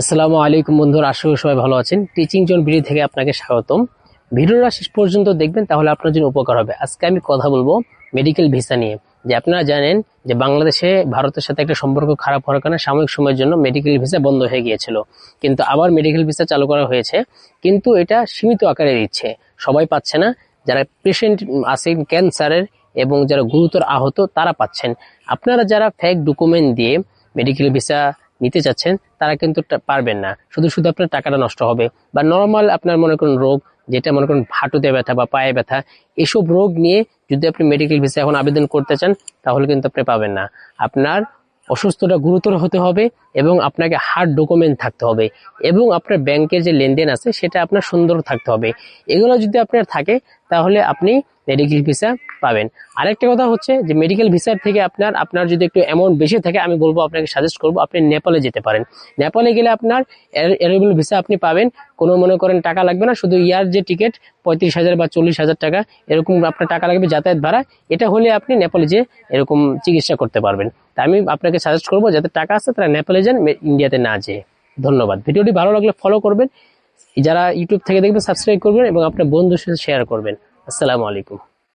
আসসালামু আলাইকুম বন্ধুরা, আশা করি সবাই ভালো আছেন। টিচিং জোন ভিডিও থেকে আপনাকে স্বাগতম। ভিডিওটা শেষ পর্যন্ত দেখবেন, তাহলে আপনার জন্য উপকার হবে। আজকে আমি কথা বলব মেডিকেল ভিসা নিয়ে। যে আপনারা জানেন যে বাংলাদেশে ভারতের সাথে একটা সম্পর্ক খারাপ হওয়ার কারণে সাময়িক সময়ের জন্য মেডিকেল ভিসা বন্ধ হয়ে গিয়েছিল। কিন্তু আবার মেডিকেল ভিসা চালু করা হয়েছে, কিন্তু এটা সীমিত আকারে দিচ্ছে। সবাই পাচ্ছে না। যারা পেশেন্ট আছেন ক্যান্সারের এবং যারা গুরুতর আহত, তারা পাচ্ছেন। আপনারা যারা ফেক ডকুমেন্ট দিয়ে মেডিকেল ভিসা নিতে চাচ্ছেন তারা কিন্তু পারবেন না। শুধু শুধু আপনার টাকাটা নষ্ট হবে বা নর্মাল আপনার মনে করুন রোগ, যেটা মনে করুন হাঁটুতে ব্যথা বা পায়ে ব্যথা, এসব রোগ নিয়ে যদি আপনি মেডিকেল ভিসা এখন আবেদন করতে চান, তাহলে কিন্তু আপনি পাবেন না। আপনার অসুস্থতা গুরুতর হতে হবে এবং আপনাকে হার্ড ডকুমেন্ট থাকতে হবে এবং আপনার ব্যাংকের যে লেনদেন আছে, সেটা আপনার সুন্দর থাকতে হবে। এগুলো যদি আপনার থাকে, তাহলে আপনি মেডিকেল ভিসা পাবেন। আরেকটা কথা হচ্ছে যে মেডিকেল ভিসার থেকে আপনার আপনার যদি একটু অ্যামাউন্ট বেশি থাকে, আমি বলব আপনাকে সাজেস্ট করব আপনি নেপালে যেতে পারেন। নেপালে গেলে আপনার এরেবল ভিসা আপনি পাবেন। কোনো মনে করেন টাকা লাগবে না, শুধু ইয়ার যে টিকিট পঁয়ত্রিশ হাজার বা চল্লিশ হাজার টাকা, এরকম আপনার টাকা লাগবে যাতায়াত ভাড়া। এটা হলে আপনি নেপালে যেয়ে এরকম চিকিৎসা করতে পারবেন। তা আমি আপনাকে সাজেস্ট করব, যাতে টাকা আছে তারা নেপালে যান ইন্ডিয়াতে না যেয়ে। ধন্যবাদ। ভিডিওটি ভালো লাগলে ফলো করবেন। যারা ইউটিউব থেকে দেখবেন সাবস্ক্রাইব করবেন এবং আপনার বন্ধুর সাথে শেয়ার করবেন। আসসালামু আলাইকুম।